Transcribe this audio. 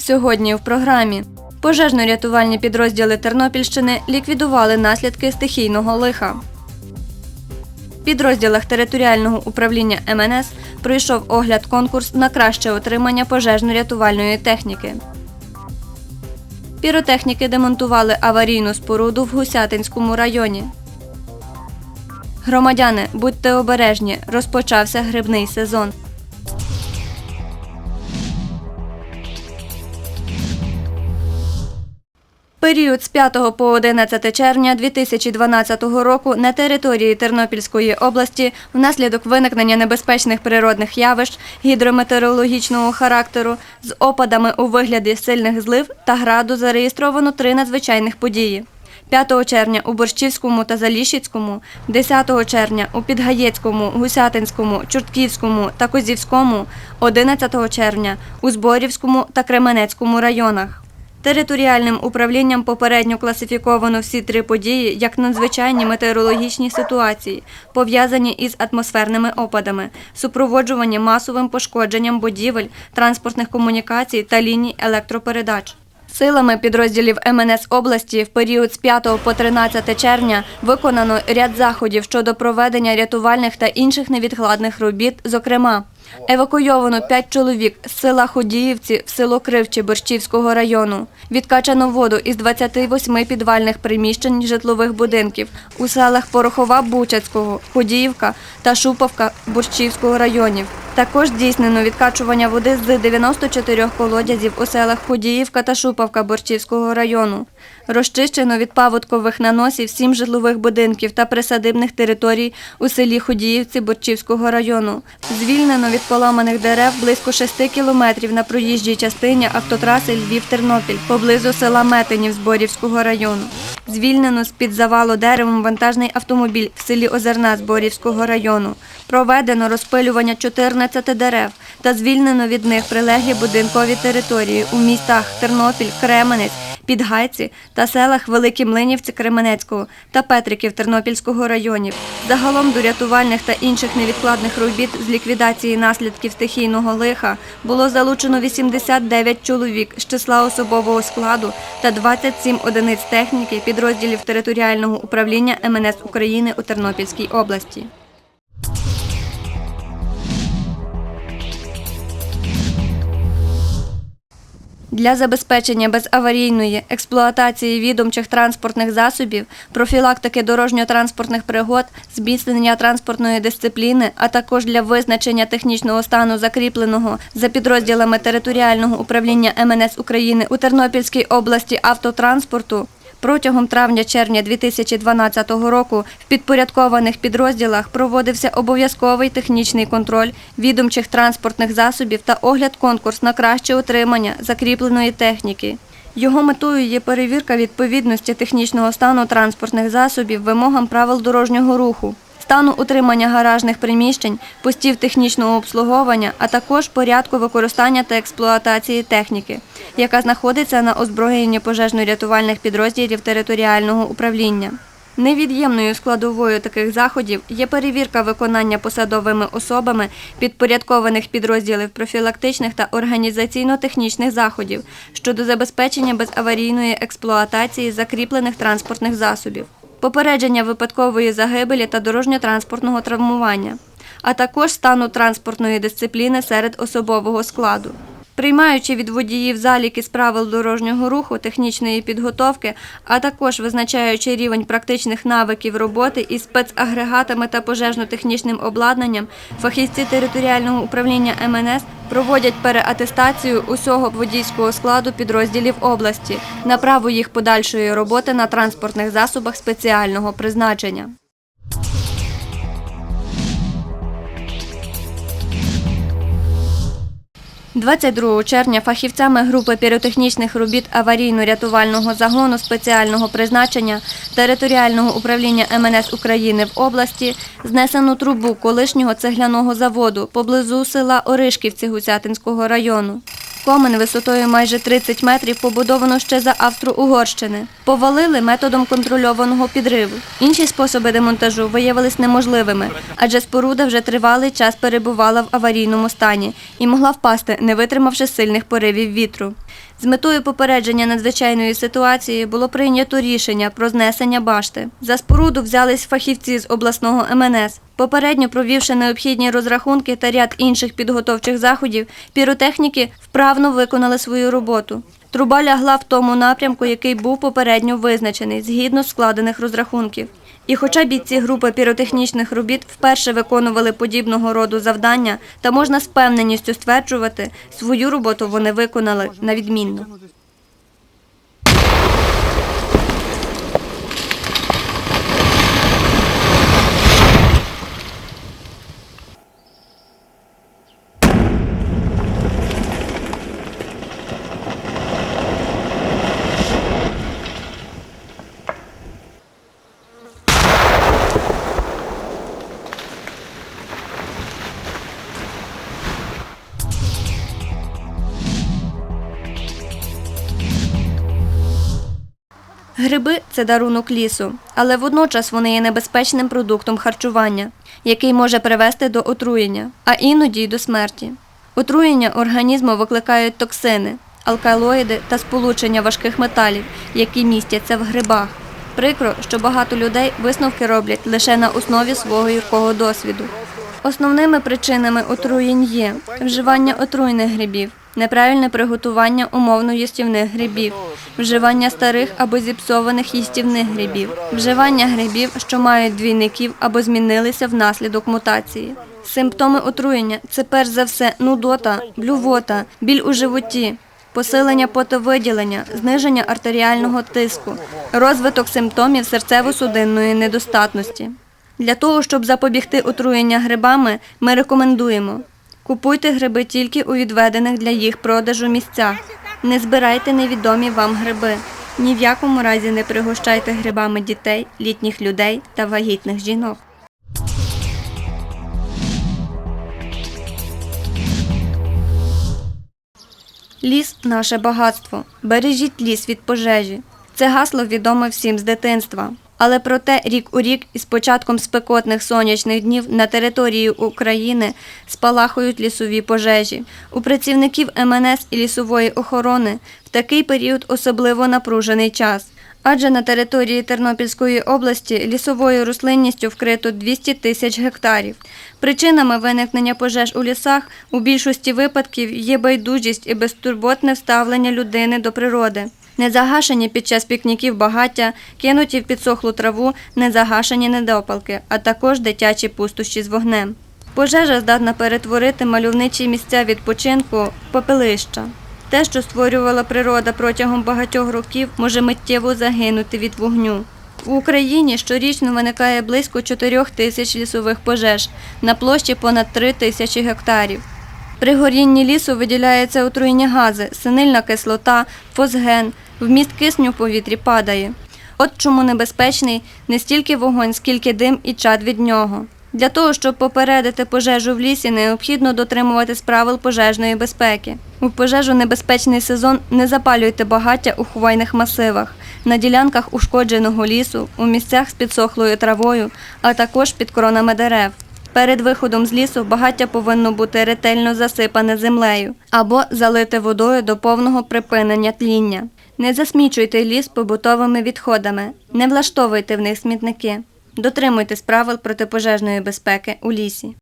Сьогодні в програмі пожежно-рятувальні підрозділи Тернопільщини ліквідували наслідки стихійного лиха. В підрозділах територіального управління МНС пройшов огляд-конкурс на краще отримання пожежно-рятувальної техніки. Піротехніки демонтували аварійну споруду в Гусятинському районі. Громадяни, будьте обережні, розпочався грибний сезон. Період з 5 по 11 червня 2012 року на території Тернопільської області внаслідок виникнення небезпечних природних явищ гідрометеорологічного характеру з опадами у вигляді сильних злив та граду зареєстровано три надзвичайних події. 5 червня у Борщівському та Заліщицькому, 10 червня у Підгаєцькому, Гусятинському, Чортківському та Козівському, 11 червня у Зборівському та Кременецькому районах. Територіальним управлінням попередньо класифіковано всі три події як надзвичайні метеорологічні ситуації, пов'язані із атмосферними опадами, супроводжувані масовим пошкодженням будівель, транспортних комунікацій та ліній електропередач. Силами підрозділів МНС області в період з 5 по 13 червня виконано ряд заходів щодо проведення рятувальних та інших невідкладних робіт, зокрема, евакуйовано 5 чоловік з села Ходіївці в село Кривчі Борщівського району, відкачано воду із 28 підвальних приміщень житлових будинків у селах Порохова Бучацького, Ходіївка та Шуповка Борщівського районів. Також здійснено відкачування води з 94 колодязів у селах Ходіївка та Шуповка Борщівського району. Розчищено від паводкових наносів сім житлових будинків та присадибних територій у селі Ходіївці Борчівського району. Звільнено від поламаних дерев близько 6 кілометрів на проїжджій частині автотраси Львів-Тернопіль поблизу села Метинів Зборівського району. Звільнено з-під завалу деревом вантажний автомобіль в селі Озерна Зборівського району. Проведено розпилювання 14 дерев та звільнено від них прилеглі будинкові території у містах Тернопіль, Кременець, Підгайці та селах Великі Млинівці Кременецького та Петриків Тернопільського районів. Загалом до рятувальних та інших невідкладних робіт з ліквідації наслідків стихійного лиха було залучено 89 чоловік з числа особового складу та 27 одиниць техніки підрозділів територіального управління МНС України у Тернопільській області. Для забезпечення безаварійної експлуатації відомчих транспортних засобів, профілактики дорожньо-транспортних пригод, зміцнення транспортної дисципліни, а також для визначення технічного стану закріпленого за підрозділами територіального управління МНС України у Тернопільській області автотранспорту. Протягом травня-червня 2012 року в підпорядкованих підрозділах проводився обов'язковий технічний контроль відомчих транспортних засобів та огляд-конкурс на краще утримання закріпленої техніки. Його метою є перевірка відповідності технічного стану транспортних засобів вимогам правил дорожнього руху, стану утримання гаражних приміщень, постів технічного обслуговування, а також порядку використання та експлуатації техніки, яка знаходиться на озброєнні пожежно-рятувальних підрозділів територіального управління. Невід'ємною складовою таких заходів є перевірка виконання посадовими особами підпорядкованих підрозділів профілактичних та організаційно-технічних заходів щодо забезпечення безаварійної експлуатації закріплених транспортних засобів, попередження випадкової загибелі та дорожньо-транспортного травмування, а також стану транспортної дисципліни серед особового складу. Приймаючи від водіїв заліки з правил дорожнього руху, технічної підготовки, а також визначаючи рівень практичних навиків роботи із спецагрегатами та пожежно-технічним обладнанням, фахівці територіального управління МНС проводять переатестацію усього водійського складу підрозділів області на право їх подальшої роботи на транспортних засобах спеціального призначення. 22 червня фахівцями групи піротехнічних робіт аварійно-рятувального загону спеціального призначення територіального управління МНС України в області знесено трубу колишнього цегляного заводу поблизу села Оришківці Гусятинського району. Комен висотою майже 30 метрів побудовано ще за Австро-Угорщини. Повалили методом контрольованого підриву. Інші способи демонтажу виявились неможливими, адже споруда вже тривалий час перебувала в аварійному стані і могла впасти, не витримавши сильних поривів вітру. З метою попередження надзвичайної ситуації було прийнято рішення про знесення башти. За споруду взялись фахівці з обласного МНС. Попередньо провівши необхідні розрахунки та ряд інших підготовчих заходів, піротехніки вправно виконали свою роботу. Труба лягла в тому напрямку, який був попередньо визначений згідно складених розрахунків. І хоча бійці групи піротехнічних робіт вперше виконували подібного роду завдання, та можна з певненістю стверджувати, свою роботу вони виконали на відмінно. Гриби це дарунок лісу, але водночас вони є небезпечним продуктом харчування, який може привести до отруєння, а іноді й до смерті. Отруєння організму викликають токсини, алкалоїди та сполучення важких металів, які містяться в грибах. Прикро, що багато людей висновки роблять лише на основі свого гіркого досвіду. Основними причинами отруєнь є вживання отруйних грибів, неправильне приготування умовно їстівних грибів, вживання старих або зіпсованих їстівних грибів, вживання грибів, що мають двійників або змінилися внаслідок мутації. Симптоми отруєння це перш за все нудота, блювота, біль у животі, посилення потовиділення, зниження артеріального тиску, розвиток симптомів серцево-судинної недостатності. Для того, щоб запобігти отруєння грибами, ми рекомендуємо купуйте гриби тільки у відведених для їх продажу місцях. Не збирайте невідомі вам гриби. Ні в якому разі не пригощайте грибами дітей, літніх людей та вагітних жінок. Ліс наше багатство. Бережіть ліс від пожежі. Це гасло відоме всім з дитинства. Але проте рік у рік із початком спекотних сонячних днів на території України спалахують лісові пожежі. У працівників МНС і лісової охорони в такий період особливо напружений час. Адже на території Тернопільської області лісовою рослинністю вкрито 200 тисяч гектарів. Причинами виникнення пожеж у лісах у більшості випадків є байдужість і безтурботне вставлення людини до природи. Незагашені під час пікніків багаття, кинуті в підсохлу траву, незагашені недопалки, а також дитячі пустощі з вогнем. Пожежа здатна перетворити мальовничі місця відпочинку в попелища. Те, що створювала природа протягом багатьох років, може миттєво загинути від вогню. В Україні щорічно виникає близько 4 тисяч лісових пожеж на площі понад 3 тисячі гектарів. При горінні лісу виділяються отруйні гази, синильна кислота, фосген, вміст кисню в повітрі падає. От чому небезпечний не стільки вогонь, скільки дим і чад від нього. Для того, щоб попередити пожежу в лісі, необхідно дотримуватись правил пожежної безпеки. У пожежу небезпечний сезон не запалюйте багаття у хвойних масивах, на ділянках ушкодженого лісу, у місцях з підсохлою травою, а також під коронами дерев. Перед виходом з лісу багаття повинно бути ретельно засипане землею або залите водою до повного припинення тління. Не засмічуйте ліс побутовими відходами, не влаштовуйте в них смітники. Дотримуйтесь правил протипожежної безпеки у лісі.